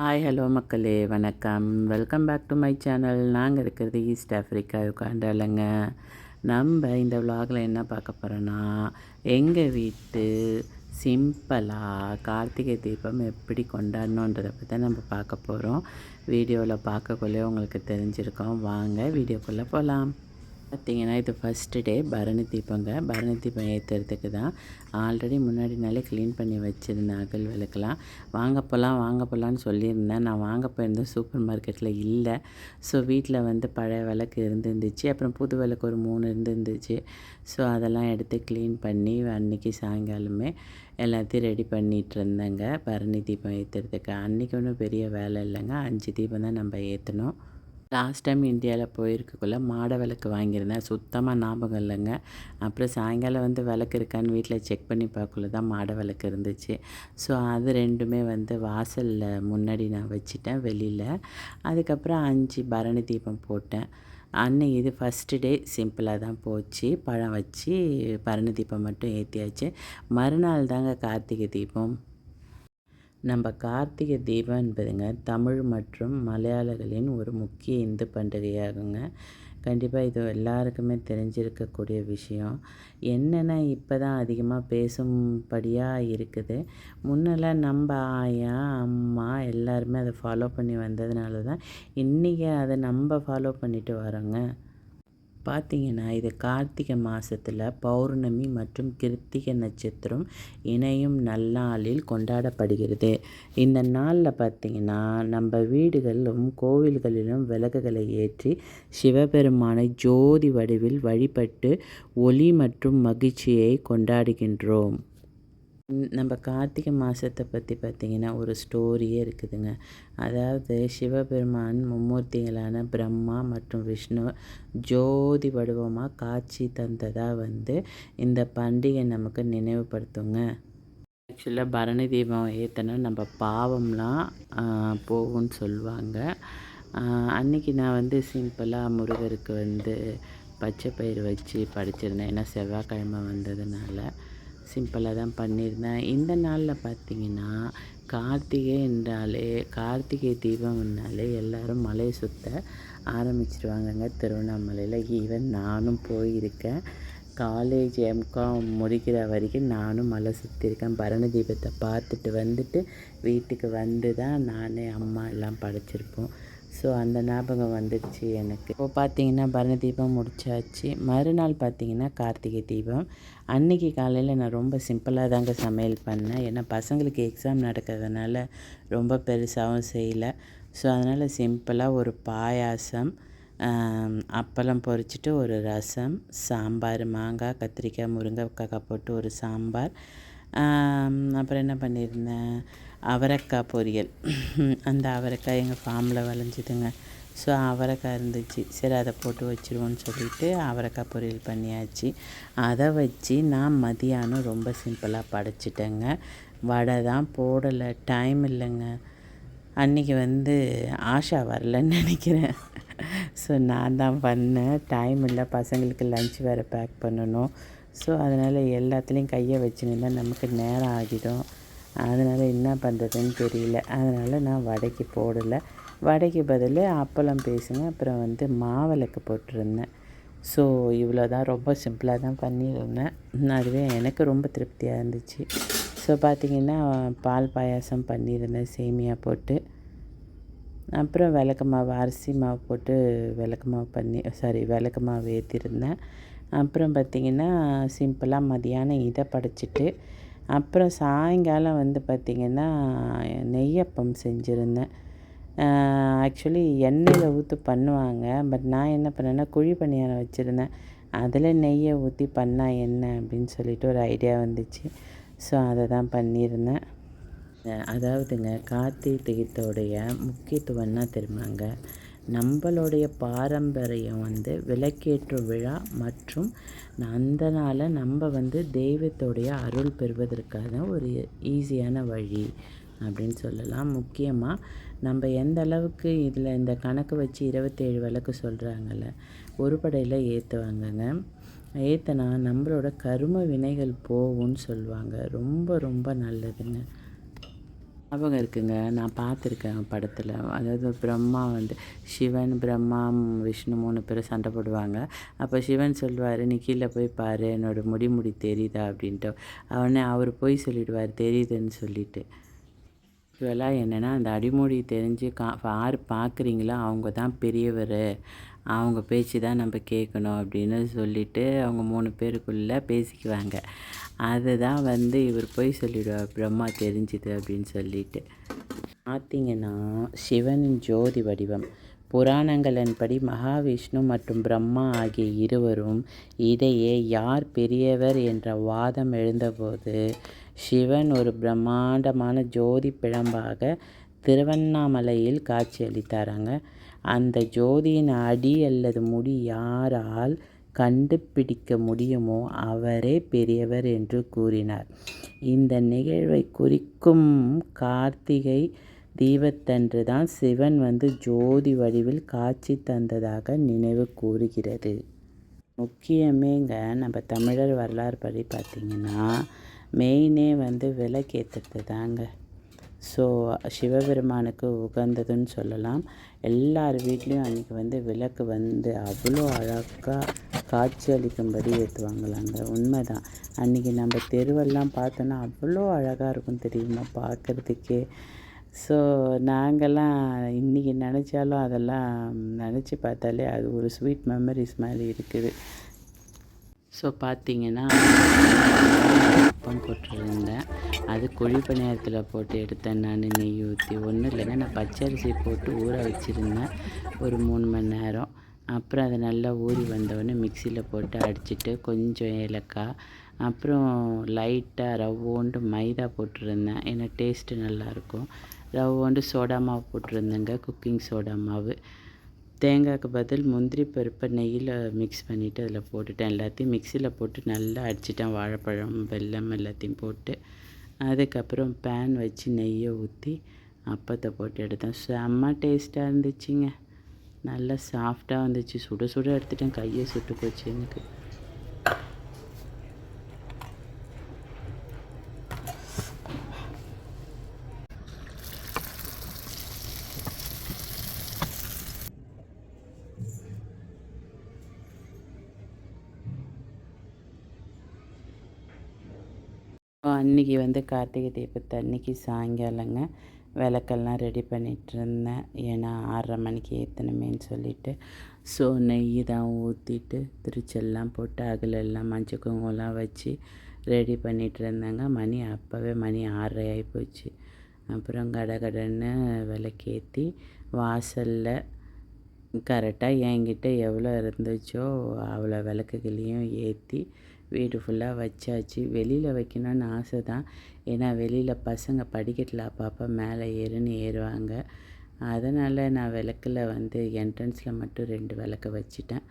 Hi hello மக்களே. வணக்கம். Welcome back to my channel நாங்கள் இருக்கிறது ஈஸ்ட் ஆஃப்ரிக்கா உட்காண்டாலங்க நம்ம இந்த விலாகில் என்ன பார்க்க போகிறோன்னா எங்கள் வீட்டு சிம்பிளாக கார்த்திகை தீபம் எப்படி கொண்டாடணுன்றதை பற்றி நம்ம பார்க்க போகிறோம் வீடியோவில் பார்க்கக்குள்ளே உங்களுக்கு தெரிஞ்சிருக்கோம். வாங்க வீடியோக்குள்ளே போகலாம் பார்த்தீங்கன்னா இது ஃபஸ்ட்டு டே பரணி தீபங்க. பரணி தீபம் ஏற்றுறதுக்கு தான் ஆல்ரெடி முன்னாடி நாளே க்ளீன் பண்ணி வச்சுருந்தேன் அகல் விளக்கெலாம் வாங்க போகலாம் வாங்க போகலான்னு சொல்லியிருந்தேன். நான் வாங்க போயிருந்தேன். சூப்பர் மார்க்கெட்டில் இல்லை. ஸோ வீட்டில் வந்து பழைய விளக்கு இருந்துருந்துச்சு. அப்புறம் புது விளக்கு ஒரு மூணு இருந்துருந்துச்சு. ஸோ அதெல்லாம் எடுத்து க்ளீன் பண்ணி அன்றைக்கி சாயங்காலமே எல்லாத்தையும் ரெடி பண்ணிகிட்டு இருந்தேங்க. பரணி தீபம் ஏற்றுறதுக்கு அன்றைக்கி ஒன்றும் பெரிய வேலை இல்லைங்க. அஞ்சு தீபம் தான் நம்ம ஏற்றணும் லாஸ்ட் டைம் இந்தியாவில் போயிருக்கக்குள்ள மாடை விளக்கு வாங்கியிருந்தேன். சுத்தமாக ஞாபகம் இல்லைங்க. அப்புறம் சாயங்காலம் வந்து விளக்கு இருக்கான்னு வீட்டில் செக் பண்ணி பார்க்கல தான் மாடை விளக்கு இருந்துச்சு. ஸோ அது ரெண்டுமே வந்து வாசலில் முன்னாடி நான் வச்சுட்டேன் வெளியில். அதுக்கப்புறம் அஞ்சு பரணி தீபம் போட்டேன். அன்னைக்கு இது ஃபஸ்ட்டு டே சிம்பிளாக தான் போச்சு. பழம் வச்சு பரணி தீபம் மட்டும் ஏற்றியாச்சு மறுநாள் தாங்க கார்த்திகை தீபம். நம்ம கார்த்திகை தீபம் என்பதுங்க தமிழ் மற்றும் மலையாளிகளின் ஒரு முக்கிய இந்து பண்டிகையாகுங்க. கண்டிப்பாக இது எல்லாருக்குமே தெரிஞ்சிருக்கக்கூடிய விஷயம். என்னென்ன இப்போ தான் அதிகமாக பேசும்படியாக இருக்குது. முன்னெல்லாம் நம்ம ஆயா அம்மா எல்லாருமே அதை ஃபாலோ பண்ணி வந்ததுனால தான் இன்றைக்கி அதை நம்ம ஃபாலோ பண்ணிட்டு வரோங்க. பார்த்தீங்கன்னா இது கார்த்திகை மாதத்தில் பௌர்ணமி மற்றும் கிருத்திகை நட்சத்திரம் இணையும் நல்லாளில் கொண்டாடப்படுகிறது. இந்த நாளில் பார்த்திங்கன்னா நம்ம வீடுகளிலும் கோவில்களிலும் விளக்குகளை ஏற்றி சிவபெருமானை ஜோதி வடிவில் வழிபட்டு ஒளி மற்றும் மகிழ்ச்சியை கொண்டாடுகின்றோம். நம்ம கார்த்திகை மாதத்தை பற்றி பார்த்திங்கன்னா ஒரு ஸ்டோரியே இருக்குதுங்க. அதாவது சிவபெருமான் மும்மூர்த்திகளான பிரம்மா மற்றும் விஷ்ணு ஜோதி வடிவமாக காட்சி தந்ததாக வந்து இந்த பண்டிகை நமக்கு நினைவுபடுத்துங்க. ஆக்சுவலாக பரணி தீபம் ஏற்றினா நம்ம பாவம்லாம் போகும்னு சொல்லுவாங்க. அன்றைக்கி நான் வந்து சிம்பிளாக முருகருக்கு வந்து பச்சை பயிர் வச்சு படிச்சிருந்தேன். ஏன்னா செவ்வாய்க்கிழமை வந்ததுனால. சிம்பிளாக தான் பண்ணியிருந்தேன். இந்த நாளில் பார்த்திங்கன்னா கார்த்திகை என்றாலே கார்த்திகை தீபம்னாலே எல்லோரும் மலையை சுற்ற ஆரம்பிச்சிருவாங்கங்க. திருவண்ணாமலையில் ஈவன் நானும் போயிருக்கேன். காலேஜ் எம்காம் முடிக்கிற வரைக்கும் நானும் மலை சுற்றிருக்கேன் பரண தீபத்தை பார்த்துட்டு வந்துட்டு வீட்டுக்கு வந்து தான் நானே அம்மா எல்லாம் படைச்சிருப்போம். ஸோ அந்த ஞாபகம் வந்துடுச்சு எனக்கு. இப்போ பார்த்தீங்கன்னா பரண தீபம் முடிச்சாச்சு. மறுநாள் பார்த்தீங்கன்னா கார்த்திகை தீபம். அன்றைக்கி காலையில் நான் ரொம்ப சிம்பிளாக தாங்க சமையல் பண்ணேன். ஏன்னா பசங்களுக்கு எக்ஸாம் நடக்கிறதுனால ரொம்ப பெருசாகவும் செய்யலை. ஸோ அதனால் சிம்பிளாக ஒரு பாயாசம் அப்பளம் பொரிச்சிட்டு ஒரு ரசம் சாம்பார் மாங்காய் கத்திரிக்காய் முருங்கைக்காய் போட்டு ஒரு சாம்பார். அப்புறம் என்ன பண்ணியிருந்தேன்? அவரைக்காய் பொரியல். அந்த அவரைக்காய் எங்கள் ஃபார்மில் விளைஞ்சிதுங்க. ஸோ அவரைக்காய் இருந்துச்சு. சரி அதை போட்டு வச்சுருவோன்னு சொல்லிவிட்டு அவரைக்காய் பொரியல் பண்ணியாச்சு. அதை வச்சு நான் மதியானம் ரொம்ப சிம்பிளாக படைச்சிட்டேங்க. வடை தான் போடலை. டைம் இல்லைங்க. அன்றைக்கி வந்து ஆஷா வரலன்னு நினைக்கிறேன். ஸோ நான் தான் பண்ணேன். டைம் இல்லை. பசங்களுக்கு லஞ்ச் வேறு பேக் பண்ணணும். ஸோ அதனால் எல்லாத்துலேயும் கையை வச்சுன்னு நமக்கு நேரம் ஆகிடும். அதனால் என்ன பண்ணுறதுன்னு தெரியல. அதனால் நான் வடைக்கு போடலை. வடைக்கு பதில் அப்பளம் பேசுங்க. அப்புறம் வந்து மாவிளக்கு போட்டிருந்தேன். ஸோ இவ்வளோ தான் ரொம்ப சிம்பிளாக தான் பண்ணியிருந்தேன். அதுவே எனக்கு ரொம்ப திருப்தியாக இருந்துச்சு. ஸோ பார்த்திங்கன்னா பால் பாயாசம் பண்ணியிருந்தேன். சேமியா போட்டு. அப்புறம் விளக்கு மாவு அரிசி மாவு போட்டு விளக்கு மாவு பண்ணி சாரி விளக்கு மாவு ஏற்றிருந்தேன் அப்புறம் பார்த்திங்கன்னா சிம்பிளாக மதியானம் இதை படைச்சிட்டு அப்புறம் சாயங்காலம் வந்து பார்த்திங்கன்னா நெய்யப்பம் செஞ்சுருந்தேன். ஆக்சுவலி எண்ணெயில் ஊற்றி பண்ணுவாங்க. பட் நான் என்ன பண்ணேன்னா குழி பணியாரம் வச்சுருந்தேன். அதில் நெய்யை ஊற்றி பண்ணால் என்ன அப்படின்னு சொல்லிட்டு ஒரு ஐடியா வந்துச்சு. ஸோ அதை தான் பண்ணியிருந்தேன். அதாவதுங்க கார்த்திகை முக்கியத்துவம்னா தெரியுமாங்க? நம்மளுடைய பாரம்பரியம் வந்து விளக்கேற்று விழா மற்றும் அந்த நாளை நம்ம வந்து தெய்வத்தோடைய அருள் பெறுவதற்கான ஒரு ஈஸியான வழி அப்படின்னு சொல்லலாம். முக்கியமாக நம்ம எந்த அளவுக்கு இதில் இந்த கணக்கு வச்சு இருபத்தேழு விளக்கு சொல்கிறாங்கல்ல ஒரு படையில் ஏற்றுவாங்கங்க ஏற்றினா நம்மளோட கரும வினைகள் போகும்னு சொல்லுவாங்க. ரொம்ப ரொம்ப நல்லதுங்க. ஞாபகம் இருக்குங்க. நான் பார்த்துருக்கேன் படத்தில். அதாவது பிரம்மா வந்து சிவன் பிரம்மா விஷ்ணு மூணு பேரும் சண்டை போடுவாங்க. அப்போ சிவன் சொல்லுவார் நீ கீழே போய் பாரு என்னோட முடி முடி தெரியுதா? அப்படின்ட்டு. அவனே அவர் போய் சொல்லிடுவார் தெரியுதுன்னு சொல்லிட்டு. ஆக்சுவலாக என்னென்னா அந்த அடிமொழி தெரிஞ்சு கா யார் பார்க்குறீங்களோ அவங்க தான் பெரியவர். அவங்க பேச்சு தான் நம்ம கேட்கணும் அப்படின்னு சொல்லிட்டு அவங்க மூணு பேருக்குள்ளே பேசிக்குவாங்க. அதுதான் வந்து இவர் போய் சொல்லிவிடுவார் பிரம்மா தெரிஞ்சுது அப்படின்னு சொல்லிட்டு. பார்த்தீங்கன்னா சிவனின் ஜோதி வடிவம். புராணங்களின்படி மகாவிஷ்ணு மற்றும் பிரம்மா ஆகிய இருவரும் இடையே யார் பெரியவர் என்ற வாதம் எழுந்தபோது சிவன் ஒரு பிரம்மாண்டமான ஜோதி பிழம்பாக திருவண்ணாமலையில் காட்சியளித்தாராங்க. அந்த ஜோதியின் அடி அல்லது முடி யாரால் கண்டுபிடிக்க முடியுமோ அவரே பெரியவர் என்று கூறினார். இந்த நிகழ்வை குறிக்கும் கார்த்திகை தீபத்தன்று தான் சிவன் வந்து ஜோதி வடிவில் காட்சி தந்ததாக நினைவு கூறுகிறது. முக்கியமேங்க நம்ம தமிழர் வரலாறு படி பார்த்திங்கன்னா மெயினே வந்து விளக்கேற்றுறது தாங்க. ஸோ சிவபெருமானுக்கு உகந்ததுன்னு சொல்லலாம். எல்லார் வீட்லேயும் அன்றைக்கி வந்து விளக்கு வந்து அவ்வளோ அழகாக காட்சி அளிக்கும்படி ஏற்றுவாங்களாங்க உண்மை தான் அன்றைக்கி நம்ம தெருவெல்லாம் பார்த்தோன்னா அவ்வளோ அழகாக இருக்கும் தெரியுமா? பார்க்குறதுக்கே. ஸோ நாங்கள்லாம் இன்றைக்கி நினச்சாலும் அதெல்லாம் நினச்சி பார்த்தாலே அது ஒரு ஸ்வீட் மெமரிஸ் மாதிரி இருக்குது. ஸோ பார்த்தீங்கன்னா அப்பம் போட்டிருந்தேன். அது குழி பணியாரத்தில் போட்டு எடுத்தேன் நான் நெய் ஊற்றி ஒன்றும் இல்லைங்க நான் பச்சரிசி போட்டு ஊற வச்சுருந்தேன். ஒரு மூணு மணி நேரம். அப்புறம் அதை நல்லா ஊறி வந்தவொடனே மிக்சியில் போட்டு அடிச்சுட்டு கொஞ்சம் ஏலக்காய் அப்புறம் லைட்டாக ரவ்வோண்டு மைதா போட்டிருந்தேன். ஏன்னா டேஸ்ட்டு நல்லாயிருக்கும் ரவ்வோண்டு சோடா மாவு போட்டிருந்தேங்க குக்கிங் சோடா மாவு. தேங்காய்க்கு பதில் முந்திரி பருப்பை நெய்யில் மிக்ஸ் பண்ணிவிட்டு அதில் போட்டுட்டேன். எல்லாத்தையும் மிக்சியில் போட்டு நல்லா அடிச்சிட்டேன். வாழைப்பழம் வெல்லம் எல்லாத்தையும் போட்டு. அதுக்கப்புறம் பேன் வச்சு நெய்யை ஊற்றி அப்பத்தை போட்டு எடுத்தேன். செம்ம டேஸ்ட்டாக இருந்துச்சுங்க. நல்லா சாஃப்டாக வந்துச்சு. சுட சுட எடுத்துட்டேன். கையை சுட்டு போச்சு எனக்கு. அன்றைக்கி வந்து கார்த்திகை தீபத்து அன்றைக்கி சாயங்காலங்க விளக்கெல்லாம் ரெடி பண்ணிகிட்ருந்தேன் ஏன்னா ஆறரை மணிக்கு ஏற்றணுமேன்னு சொல்லிவிட்டு ஸோ நெய் தான் ஊற்றிட்டு திருச்செல்லாம் போட்டு அகலெல்லாம் மஞ்சள் குங்குமம்லாம் வச்சு ரெடி பண்ணிகிட்டு இருந்தேங்க மணி அப்போவே மணி ஆறரை ஆகி போச்சு அப்புறம் கடகடன்னு விளக்கேற்றி வாசலில் கரெக்டாக என்கிட்ட எவ்வளோ இருந்துச்சோ அவ்வளோ விளக்குகளையும் ஏற்றி வீடு ஃபுல்லாக வச்சாச்சு. வெளியில் வைக்கணும்னு ஆசை தான் ஏன்னா வெளியில் பசங்க படிக்கட்டில் அப்பப்போ மேலே ஏறுன்னு ஏறுவாங்க. அதனால் நான் விளக்கில் வந்து என்ட்ரன்ஸில் மட்டும் ரெண்டு விளக்கு வச்சுட்டேன்.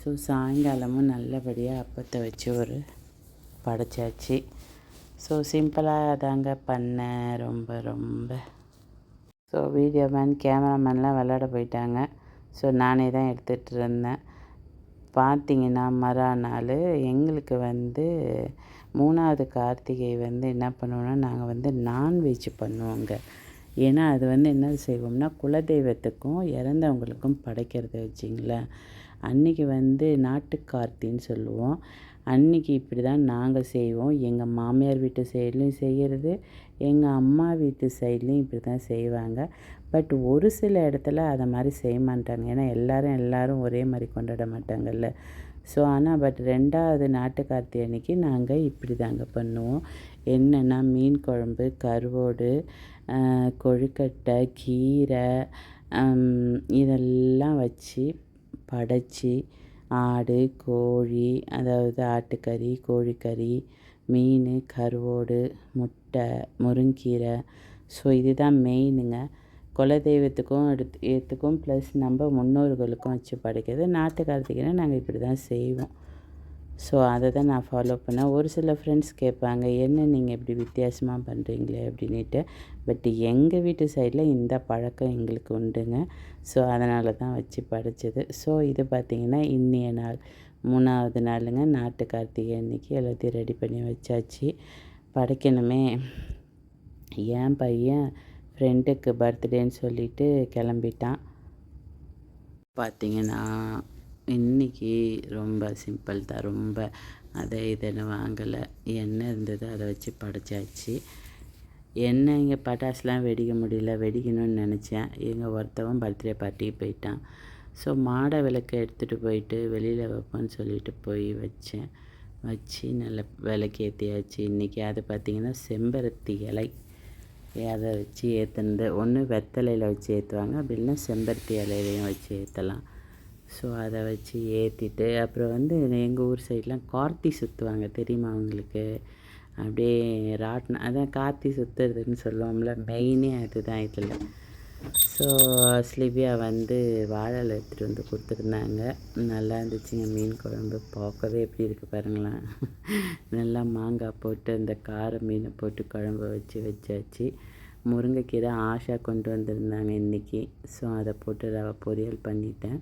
ஸோ சாயங்காலமும் நல்லபடியாக அப்பத்தை வச்சு ஒரு படைச்சாச்சு. ஸோ சிம்பிளாக தாங்க பண்ணேன். ரொம்ப ரொம்ப. ஸோ வீடியோ மேன் கேமராமேன்லாம் விளாட போயிட்டாங்க. ஸோ நானே தான் எடுத்துகிட்டு இருந்தேன். பார்த்திங்கன்னா மறுநாள் எங்களுக்கு வந்து மூணாவது கார்த்திகை வந்து என்ன பண்ணுவோன்னா நாங்கள் வந்து நான்வெஜ் பண்ணுவோங்க. ஏன்னா அது வந்து என்ன செய்வோம்னா குலதெய்வத்துக்கும் இறந்தவங்களுக்கும் படைக்கிறது வச்சிங்களேன். அன்றைக்கி வந்து நாட்டுக்கார்த்தின்னு சொல்லுவோம். அன்றைக்கி இப்படி தான் நாங்கள் செய்வோம். எங்கள் மாமியார் வீட்டு சைட்லேயும் செய்கிறது எங்கள் அம்மா வீட்டு சைட்லேயும் இப்படி தான் செய்வாங்க. பட் ஒரு சில இடத்துல அதை மாதிரி செய்ய மாட்டாங்க. ஏன்னா எல்லோரும் எல்லோரும் ஒரே மாதிரி கொண்டாட மாட்டாங்கல்ல. ஸோ ஆனால் பட் ரெண்டாவது நாட்டுக்கார்த்தி அன்னைக்கு நாங்கள் இப்படி தாங்க பண்ணுவோம். என்னென்னா மீன் குழம்பு கருவோடு கொழுக்கட்டை கீரை இதெல்லாம் வச்சு படைச்சி ஆடு கோழி அதாவது ஆட்டுக்கறி கோழிக்கறி மீன் கருவோடு முட்டை முருங்கீரை. ஸோ இதுதான் மெயினுங்க குலதெய்வத்துக்கும் எடுத்து ஏற்றுக்கும் ப்ளஸ் நம்ம முன்னோர்களுக்கும் வச்சு படைக்கிறது. நாற்று கார்த்திகைனா நாங்கள் இப்படி தான் செய்வோம். ஸோ அதை தான் நான் ஃபாலோ பண்ணேன். ஒரு சில ஃப்ரெண்ட்ஸ் கேட்பாங்க என்ன நீங்கள் இப்படி வித்தியாசமாக பண்ணுறீங்களே அப்படின்ட்டு பட் எங்கள் வீட்டு சைடில் இந்த பழக்கம் எங்களுக்கு உண்டுங்க. ஸோ அதனால தான் வச்சு படைச்சது. ஸோ இது பார்த்திங்கன்னா இன்றைய நாள். மூணாவது நாளுங்க நாட்டு கார்த்திகை அன்றைக்கி எல்லாத்தையும் ரெடி பண்ணி வச்சாச்சு. படைக்கணுமே. என் பையன் ஃப்ரெண்டுக்கு பர்த்டேன்னு சொல்லிட்டு கிளம்பிட்டான். பார்த்திங்கன்னா இன்றைக்கி ரொம்ப சிம்பிள் தான். ரொம்ப அதை இதுன்னு வாங்கலை. எண்ணெய் இருந்தது அதை வச்சு படைச்சாச்சு. எண்ணெய் இங்கே பட்டாசுலாம் வெடிக்க முடியல. வெடிக்கணும்னு நினச்சேன். எங்கள் ஒருத்தவன் பர்த்டே பார்ட்டிக்கு போயிட்டான். ஸோ மாடை விளக்கு எடுத்துகிட்டு போயிட்டு வெளியில் வைப்போன்னு சொல்லிட்டு போய் வச்சேன். வச்சு நல்ல விளக்கு ஏற்றியாச்சு இன்றைக்கி அது பார்த்திங்கன்னா செம்பருத்தி இலை. அதை வச்சு ஏற்றுனது ஒன்று வெத்தலையில் வச்சு ஏற்றுவாங்க அப்படின்னா செம்பருத்தி இலையிலையும் வச்சு ஏற்றலாம் ஸோ அதை வச்சு ஏற்றிட்டு அப்புறம் வந்து எங்கள் ஊர் சைட்லாம் கார்த்தி சுற்றுவாங்க தெரியுமா அவங்களுக்கு அப்படியே ராட்டினம் அதான் கார்த்தி சுற்றுறதுன்னு சொல்லுவோம்ல மெயினே அதுதான் இதில். ஸோ ஸ்லிபியா வந்து வாழை எடுத்துகிட்டு வந்து கொடுத்துருந்தாங்க. நல்லா இருந்துச்சுங்க மீன் குழம்பு. பார்க்கவே எப்படி இருக்குது பாருங்களேன். நல்லா மாங்காய் போட்டு அந்த கார மீனை போட்டு குழம்பு வச்சு வச்சாச்சு. முருங்கைக்கீரை ஆஷா கொண்டு வந்திருந்தாங்க இன்றைக்கி ஸோ அதை போட்டு ரவை பொரியல் பண்ணிட்டேன்.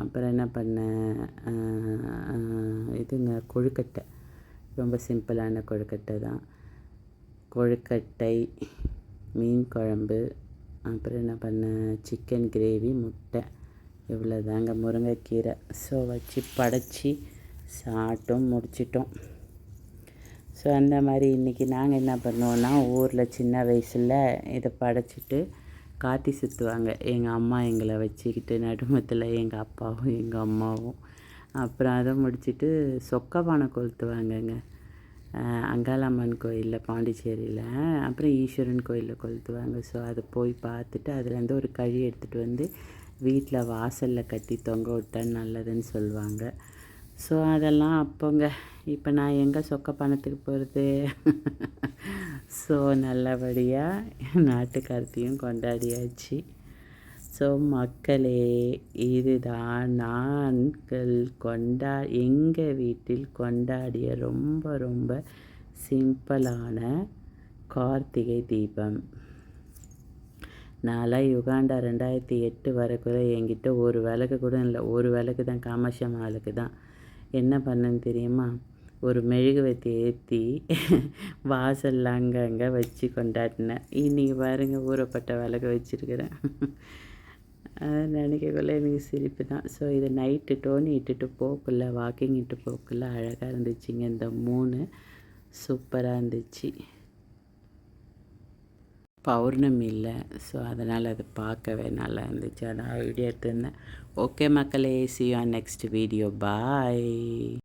அப்புறம் என்ன பண்ணேன் இதுங்க கொழுக்கட்டை. ரொம்ப சிம்பிளான கொழுக்கட்டை தான். கொழுக்கட்டை மீன் குழம்பு அப்புறம் என்ன பண்ணேன் சிக்கன் கிரேவி முட்டை. இவ்வளோ தாங்க முருங்கைக்கீரை. ஸோ வச்சு படைச்சி சாப்பிட்டோம் முடிச்சிட்டோம். ஸோ அந்த மாதிரி இன்றைக்கி நாங்கள் என்ன பண்ணுவோன்னா ஊரில் சின்ன வயசில் இதை படைச்சிட்டு காட்டி சுற்றுவாங்க எங்கள் அம்மா எங்களை வச்சுக்கிட்டு நடுமத்தில் எங்கள் அப்பாவும் எங்கள் அம்மாவும். அப்புறம் அதை முடிச்சுட்டு சொக்க பானை கொளுத்துவாங்கங்க அங்காளம்மன் கோயிலில் பாண்டிச்சேரியில். அப்புறம் ஈஸ்வரன் கோயிலில் கொளுத்துவாங்க. ஸோ அதை போய் பார்த்துட்டு அதுலேருந்து ஒரு கழி எடுத்துகிட்டு வந்து வீட்டில் வாசலில் கட்டி தொங்க விட்டா நல்லதுன்னு சொல்லுவாங்க. ஸோ அதெல்லாம் அப்போங்க. இப்போ நான் எங்கே சொக்க பணத்துக்கு போகிறது? ஸோ நல்லபடியாக நாட்டுக்கருத்தையும் கொண்டாடியாச்சு. ஸோ மக்களே இதுதான் நான்கள் கொண்டா எங்கள் வீட்டில் கொண்டாடிய ரொம்ப ரொம்ப சிம்பிளான கார்த்திகை தீபம். நான்லாம் யுகாண்டா ரெண்டாயிரத்தி எட்டு வரக்குள்ள என்கிட்ட ஒரு விளக்கு கூட இல்லை. ஒரு விளக்கு தான் காமாட்சி தான். என்ன பண்ணேன்னு தெரியுமா? ஒரு மெழுகுவத்தி ஏற்றி வாசலில் அங்கங்கே வச்சு கொண்டாடினேன். இன்றைக்கி பாருங்கள் ஊறப்பட்ட விளக்கு வச்சுருக்கிறேன். அதை நினைக்கக்குள்ள எனக்கு சிரிப்பு தான். ஸோ இது நைட்டு டோனி இட்டுட்டு போக்குள்ள வாக்கிங் இட்டு போக்குள்ள அழகாக இருந்துச்சுங்க. இந்த மூணு சூப்பராக இருந்துச்சு. பௌர்ணமி இல்லை. ஸோ அதனால் அது பார்க்கவே நல்லா இருந்துச்சு அதான் வீடியோ எடுத்துருந்தேன். ஓகே மக்களே see on next video bye